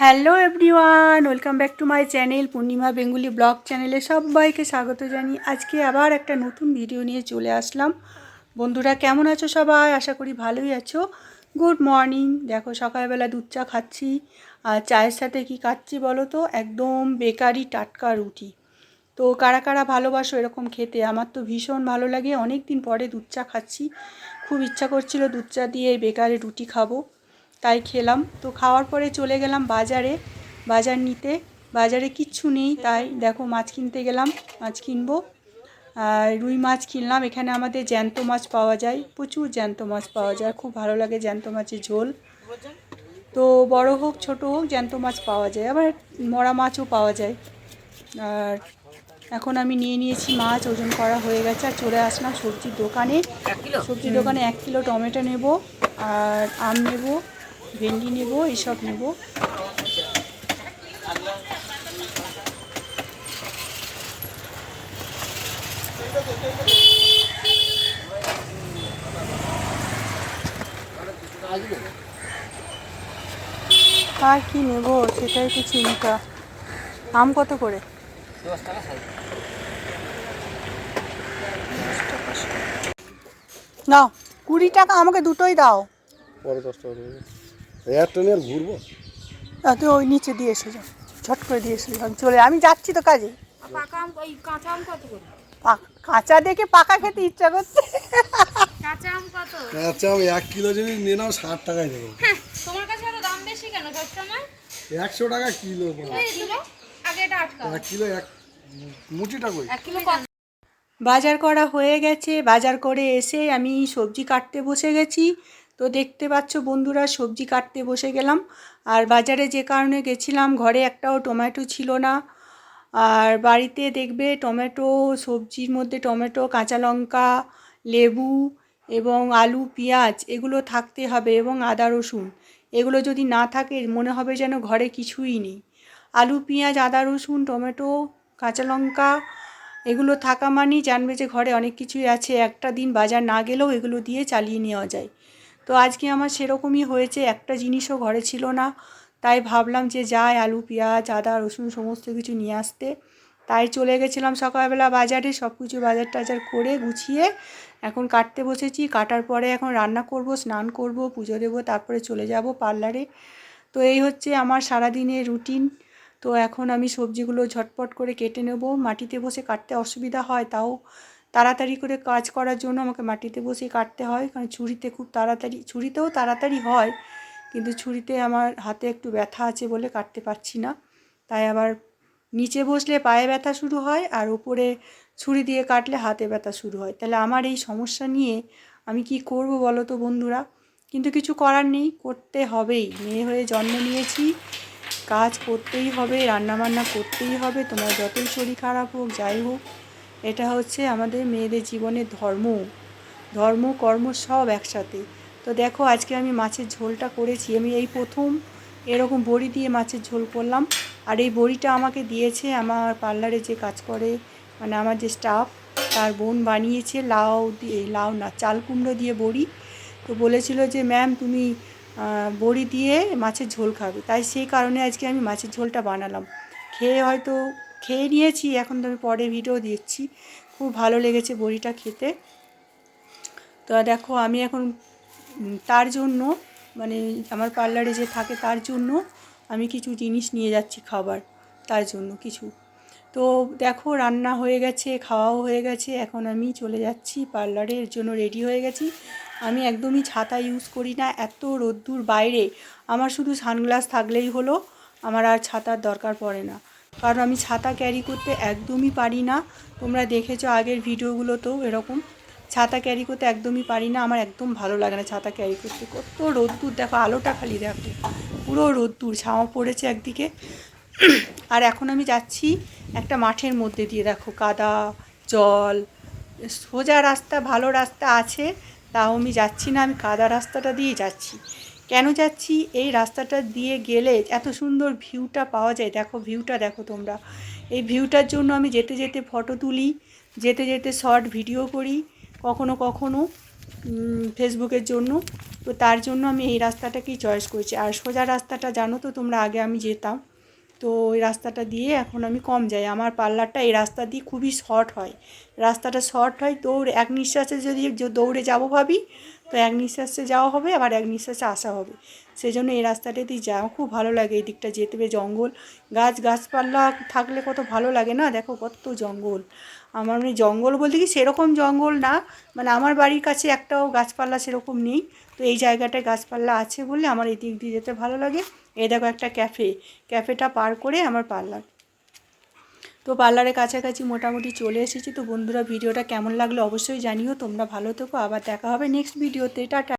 Hello everyone, welcome back to my channel Purnima Bengali blog চ্যানেলে সবাইকে স্বাগত জানি আজকে আবার একটা নতুন ভিডিও নিয়ে চলে আসলাম। বন্ধুরা, কেমন আছো সবাই? আশা করি ভালোই আছো। Good morning. দেখো, সকালবেলা দুধ চা খাচ্ছি। আর চায়ের সাথে কি খাচ্ছি বলো তো? একদম বেকারি টাটকা রুটি। তো কারা কারা ভালোবাসো এরকম খেতে? আমার তো ভীষণ ভালো লাগে। অনেক দিন পরে দুধ চা খাচ্ছি। খুব ইচ্ছা করছিল দুধ চা দিয়ে বেকারি রুটি খাব। তাই খেলাম। তো খাওয়ার পরে চলে গেলাম বাজারে। বাজার নিতে। বাজারে কিচ্ছু নেই তাই দেখো মাছ কিনতে গেলাম মাছ কিনবো। আর রুই মাছ কিনলাম। এখানে আমাদের জ্যান্ত মাছ পাওয়া যায় প্রচুর জ্যান্ত মাছ পাওয়া যায়। খুব ভালো লাগে জ্যান্ত মাছের ঝোল। তো বড় হোক ছোট হোক জ্যান্ত মাছ পাওয়া যায়। আবার মরা মাছও পাওয়া যায়। আর এখন আমি নিয়ে নিয়েছি মাছ ওজন করা হয়ে গেছে। আর চলে আসলাম সবজির দোকানে। সবজির দোকানে এক কিলো টমেটো নেব। আর আম নেব। ভেন্ডি নেব এইসব নেব। আর কি নেব, সেটাই তো চিন্তা। আম কত করে? নাও কুড়ি টাকা আমাকে দুটোই দাও। পরে দশ টাকা একটা নিয়ে আর ঘুরবো? তুই ওই নিচে দিয়ে এসে যাও ঝট করে দিয়ে এসে যাও আমি চলে আমি যাচ্ছি তো কাজে। পাকা আম ওই কাঁচা আম কত করে? কাঁচা দেখে পাকা খেতে ইচ্ছা করছে। কাঁচা আম কত? আমি এক কিলো যদি নিয়ে নাও ষাট টাকায় দেবো। হ্যাঁ তোমার কাছে দাম বেশি কেন? সবসময় একশো টাকা কিলো বলো। এই কিলো আগে এটা আটকা। এক কিলো এক মুচিটা কই? এক কিলো বাজার করা হয়ে গেছে। বাজার করে এসে আমি সবজি কাটতে বসে গেছি। তো দেখতে পাচ্ছ বন্ধুরা, সবজি কাটতে বসে গেলাম। আর বাজারে যে কারণে গেছিলাম, ঘরে একটাও টমেটো ছিল না। আর বাড়িতে দেখবে টমেটো, সবজির মধ্যে টমেটো, কাঁচা লঙ্কা, লেবু এবং আলু, পেঁয়াজ এগুলো থাকতে হবে এবং আদা, রসুন। এগুলো যদি না থাকে, মনে হবে যেন ঘরে কিছুই নেই। আলু, পেঁয়াজ, আদা, রসুন, টমেটো, কাঁচা লঙ্কা এগুলো থাকা মানেই জানবে যে ঘরে অনেক কিছুই আছে। একটা দিন বাজার না গেলেও এগুলো দিয়ে চালিয়ে নেওয়া যায়। তো আজকে আমার সেরকমই হয়েছে, একটা জিনিসও ঘরে ছিল না। তাই ভাবলাম যে যাই আলু, পেঁয়াজ, আদা, রসুন সমস্ত কিছু নিয়ে আসতে। তাই চলে গেছিলাম সকালবেলা বাজারে সব কিছু বাজার টাজার করে গুছিয়ে এখন কাটতে বসেছি। কাটার পরে এখন রান্না করব, স্নান করব, পুজো দেবো, তারপরে চলে যাব পার্লারে। তো এই হচ্ছে আমার সারাদিনের রুটিন। তো এখন আমি সবজিগুলো ঝটপট করে কেটে নেব। মাটিতে বসে কাটতে অসুবিধা হয়, তাও তাড়াতাড়ি করে কাজ করার জন্য আমাকে মাটিতে বসে কাটতে হয়। কারণ ছুরিতে খুব তাড়াতাড়ি, ছুরিতেও তাড়াতাড়ি হয়, কিন্তু ছুরিতে আমার হাতে একটু ব্যথা আছে বলে কাটতে পারছি না। তাই আবার নিচে বসলে পায়ে ব্যথা শুরু হয় আর উপরে ছুরি দিয়ে কাটলে হাতে ব্যথা শুরু হয়। তাহলে আমার এই সমস্যা নিয়ে আমি কি করব বলো তো বন্ধুরা? কিন্তু কিছু করার নেই, করতে হবেই। মেয়ে হয়ে জন্ম নিয়েছি, কাজ করতেই হবে, রান্নাবান্না করতেই হবে। তোমার যতই শরীর খারাপ হোক, যাই হোক এটা হচ্ছে আমাদের মেয়েদের জীবনের ধর্ম। ধর্ম, কর্ম সব একসাথে। তো দেখো, আজকে আমি মাছের ঝোলটা করেছি। আমি এই প্রথম এরকম বড়ি দিয়ে মাছের ঝোল করলাম। আর এই বড়িটা আমাকে দিয়েছে আমার পার্লারে যে কাজ করে মানে আমার যে স্টাফ তার বোন বানিয়েছে লাউ দিয়ে, লাউ না, চাল কুমড়ো দিয়ে বড়ি। তো বলেছিল যে, ম্যাম, তুমি বড়ি দিয়ে মাছের ঝোল খাবে। তাই সেই কারণে আজকে আমি মাছের ঝোলটা বানালাম। খেয়ে হয়তো খেয়ে নিয়েছি, এখন তো আমি পরে ভিডিও দিচ্ছি খুব ভালো লেগেছে বড়িটা খেতে। তো দেখো, আমি এখন তার জন্য মানে আমার পার্লারে যে থাকে তার জন্য আমি কিছু জিনিস নিয়ে যাচ্ছি খাবার, তার জন্য কিছু। তো দেখো, রান্না হয়ে গেছে, খাওয়াও হয়ে গেছে, এখন আমি চলে যাচ্ছি পার্লারের জন্য রেডি হয়ে গেছি। আমি একদমই ছাতা ইউজ করি না, এত রোদ্দুর বাইরে। আমার শুধু সানগ্লাস থাকলেই হলো, আমার আর ছাতার দরকার পড়ে না। কারণ আমি ছাতা ক্যারি করতে একদমই পারি না। তোমরা দেখেছ আগের ভিডিওগুলোতেও এরকম। ছাতা ক্যারি করতে একদমই পারি না। আমার একদম ভালো লাগে না ছাতা ক্যারি করতে। কত রোদ্দুর, দেখো আলোটা খালি দেখো। পুরো রোদ্দুর, ছাওয়া পড়েছে একদিকে। আর এখন আমি যাচ্ছি একটা মাঠের মধ্যে দিয়ে, দেখো কাদা, জল, সোজা রাস্তা, ভালো রাস্তা আছে। তাও আমি যাচ্ছি না, আমি কাদা রাস্তাটা দিয়ে যাচ্ছি। কেন যাচ্ছি? এই রাস্তাটা দিয়ে গেলে এত সুন্দর ভিউটা পাওয়া যায়। দেখো, ভিউটা দেখো তোমরা। এই ভিউটার জন্য আমি যেতে যেতে ফটো তুলি, যেতে যেতে শর্ট ভিডিও করি, কখনো কখনো ফেসবুকের জন্য। তো তার জন্য আমি এই রাস্তাটাকেই চয়েস করেছি। আর সোজা রাস্তাটা জানো তো, তোমরা আগে আমি যেতাম। তো ওই রাস্তাটা দিয়ে এখন আমি কম যাই। আমার পার্লারটা এই রাস্তা দিয়ে খুবই শর্ট হয়। রাস্তাটা শর্ট হয় দৌড়ে এক নিঃশ্বাসে যদি দৌড়ে যাব ভাবি, তো এক নিঃশ্বাসে যাওয়া হবে, আবার এক নিঃশ্বাসে আসা হবে। সেই জন্য এই রাস্তাটা দিয়ে যাওয়া খুব ভালো লাগে এই দিকটা যেতে হবে জঙ্গল। গাছ, গাছপালা থাকলে কত ভালো লাগে না? দেখো কত জঙ্গল। আমার মানে জঙ্গল বলতে কি সেরকম জঙ্গল না। মানে আমার বাড়ির কাছে একটাও গাছপালা সেরকম নেই। তো এই জায়গাটায় গাছপালা আছে বলে আমার এই দিক দিয়ে যেতে ভালো লাগে। এই দেখো একটা ক্যাফে। ক্যাফেটা পার করে আমার পার্লার। তো পার্লারের কাছাকাছি মোটামুটি চলে এসেছি। তো বন্ধুরা, ভিডিওটা কেমন লাগল অবশ্যই জানিও। তোমরা ভালো থেকো। আবার দেখা হবে নেক্সট ভিডিওতে। টাটা।